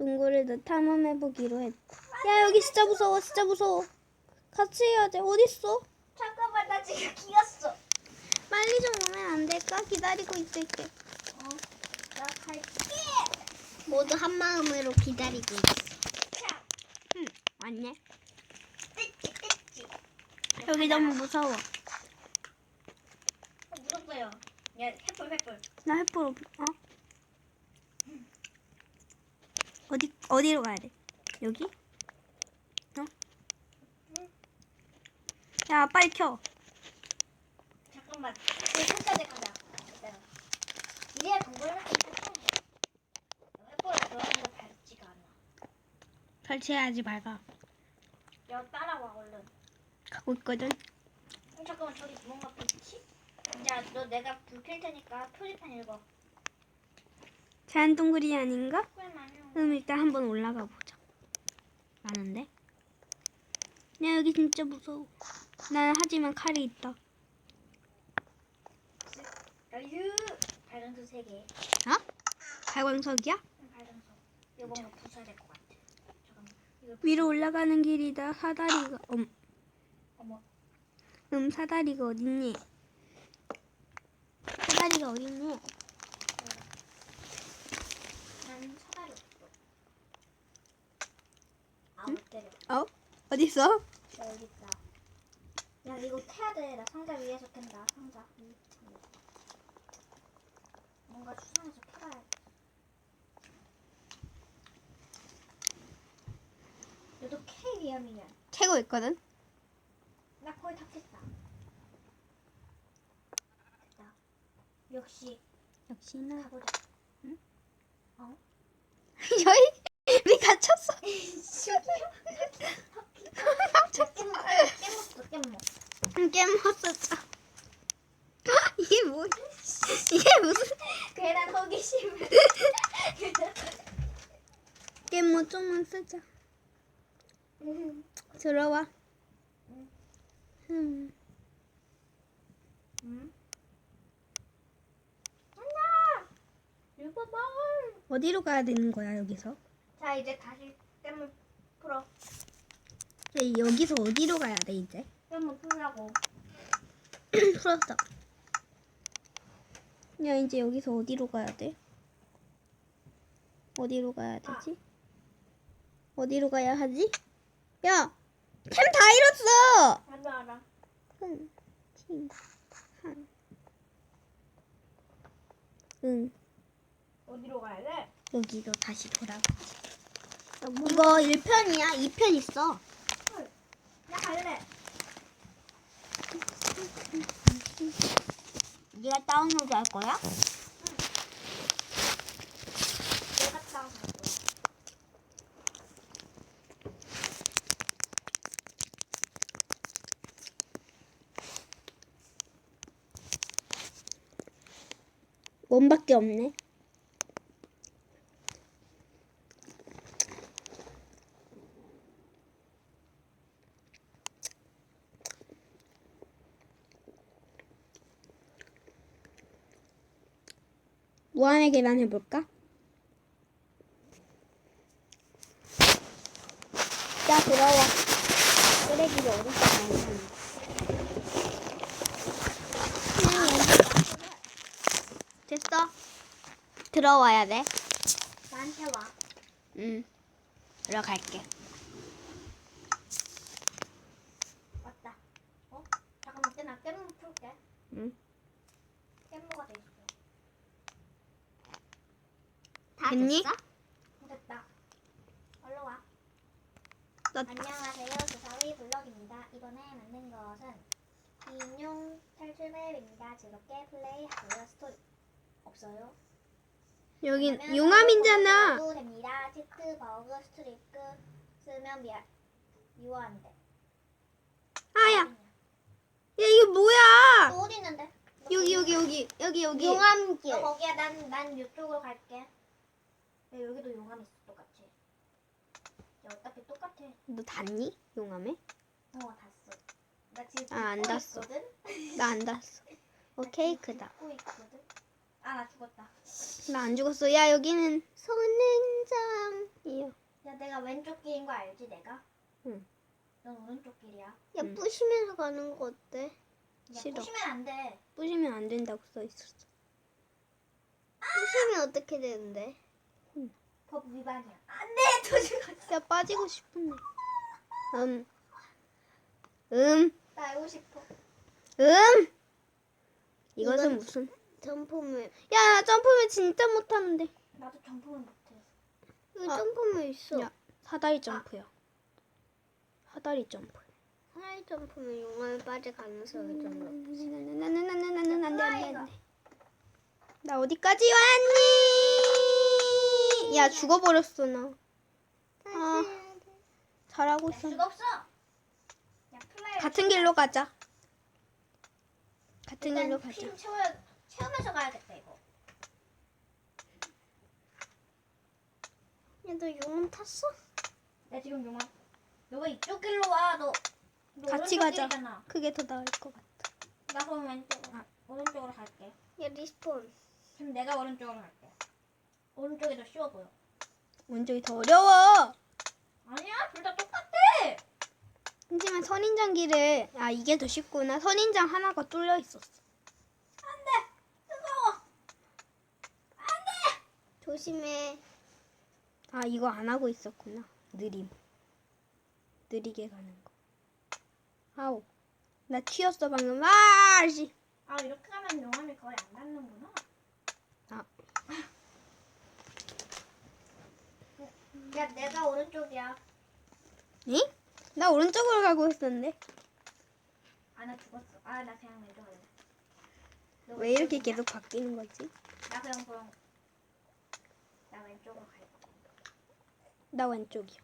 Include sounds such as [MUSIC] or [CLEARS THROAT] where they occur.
동굴을 탐험해보기로 했다. 야 여기 진짜 무서워 진짜 무서워. 같이 해야 돼. 어딨어? 잠깐만 나 지금 기었어. 빨리 좀 오면 안 될까? 기다리고 있을게. 어, 나 갈게. 모두 한 마음으로 기다리고 있어. 자, 응, 왔네. 뜯지 뜯지. 여기 너무 무서워. 어, 무섭어요. 야, 햇불 햇불. 나 햇불 없, 어? 어디, 어디로 가야 돼? 여기? 어? 야, 빨리 켜. 잠깐만. 그 끝까지 가자. 기다려. 이래야 동굴을 햇불 들어가는 거 밝지가 않아. 설치해야지, 밝아. 야, 따라와 얼른. 가고 있거든. 어, 잠깐만 저기 뭔가 빛이? 야, 너 내가 불 켤 테니까 표지판 읽어. 제한 동굴이 아닌가? 그럼 일단 한번 올라가 보자. 많은데? 야, 여기 진짜 무서워. 난 하지만 칼이 있다. 여유. 발광수 세 개. 어? 발광석이야? 응, 발광수. 이거 부숴야 될것 같아. 잠깐만. 이거 위로 올라가는 길이다. 사다리가, 음, 어머. 음, 사다리가 어딨니? 사다리가 어딨니? 난 사다리 없어. 때려. 어? 어딨어? 야, 여기 있다. 야 이거 캐야 돼. 나 상자 위에서 캔다. 상자. 위. 뭔가 수상해서 캐야 돼. 너도 캐 위험이냐? 캐고 있거든. 나 거의 다 캤다. 됐다. 역시 역시나. 가보자. 저희 우리 갇혔어. 깻먹 깻먹 깻먹. 깨먹었어. 이게 뭐? 이게 무슨? 호기심. 깨뭐 좀만 쓰자. 들어와. 응. 음. 응? 한나 읽어봐. 어디로 가야 되는 거야 여기서? 자 이제 다시 깻물 풀어. 네, 여기서 어디로 가야 돼 이제? 깻물 풀라고. [CLEARS THROAT] 풀었어. 야 이제 여기서 어디로 가야 돼? 어디로 가야 되지? 어디로 가야 하지? 야, 템 다 잃었어. 알아 알아. 응, 팀, 한, 응, 어디로 가야 돼? 여기로 다시 돌아가. 이거 1편이야. 2편 있어. 나 갈래. 네가 다운로드 할 거야? 내가 따온 거야. 원밖에 없네. 무한의 계란 해볼까? 자, 들어와. 쓰레기가 어딨어, 괜찮아. 됐어. 들어와야 돼. 나한테 와. 응. 들어갈게. 왔다. 어? 잠깐만 나 깻물 풀게. 응. 깻물가 돼 됐니? 됐다. 얼른 와. 나 안녕하세요. 주사위 블럭입니다. 이번에 만든 것은 인용 탈출 맵입니다. 즐겁게 플레이하고요. 스토리 없어요. 여긴 그러면 용암이잖아. 바로 됩니다. 치트 버그 스트리크 쓰면 미안 돼. 아야, 야 이거 뭐야? 또 어디 있는데? 너 여기 여기 여기 여기 여기. 용암길. 너 거기야. 난 난 이쪽으로 갈게. 야, 여기도 용암 있어 똑같이. 야, 어차피 똑같아. 너 닿니? 용암에? 어, 닿았어. 나 지금 아, 안 닿았어. 있거든? 나 안 닿았어. 오 케이크다. 닫고 있거든? 아 나 죽었다. 나 안 죽었어. 야 여기는 선행장이야. 야 내가 왼쪽 길인 거 알지 내가? 응. 넌 오른쪽 길이야. 야 응. 부시면서 가는 거 어때? 야 싫어. 보시면 안 돼. 부시면 안 된다고 써 있었어. 부시면 어떻게 되는데? 법 위반이야. 안돼 도시가. 야 빠지고 싶은데. 음. 음. 나 알고 싶어. 음. 이것은 무슨? 점프맨. 야 점프맨 진짜 못하는데. 나도 점프는 못해. 여기 아. 점프맨 있어. 야 사다리 점프야. 사다리 점프. 하이 점프맨 용암에 빠져가면서 점프. 나는 나는 나는 나는 안돼 안돼 안돼. 나 어디까지 왔니? 야 죽어버렸어 나. 아. 잘하고 야 있어. 없어. 야 플라이. 같은 길로 가자. 같은 길로 가자. 핀 채워 채우면서 가야겠다 이거. 야너 용암 탔어? 야 지금 용아. 너가 이쪽 길로 와. 너. 너 같이 오른쪽 가자. 길이잖아. 그게 더 나을 것 같아. 나 그럼 왼쪽. 아, 오른쪽으로 갈게. 야 리스폰. 그럼 내가 오른쪽으로 갈게. 오른쪽이 더 쉬워 보여. 왼쪽이 더 어려워. 아니야, 둘 다 똑같아. 하지만 선인장 길에 아 이게 더 쉽구나. 선인장 하나가 뚫려 있었어. 안돼, 뜨거워. 조심해. 아 이거 안 하고 있었구나. 느림. 느리게 가는 거. 아우. 나 튀었어 방금. 아 씨. 아 이렇게 가면 용암이 거의 안 닿는구나. 아. 야, 내가 오른쪽이야. 응? 나 오른쪽으로 가고 있었는데. 아, 나 죽었어. 아, 나 그냥 왼쪽 할래. 너왜 이렇게 왼쪽이냐? 계속 바뀌는 거지? 나 그냥 그럼 나 왼쪽으로 갈게. 나 왼쪽이야.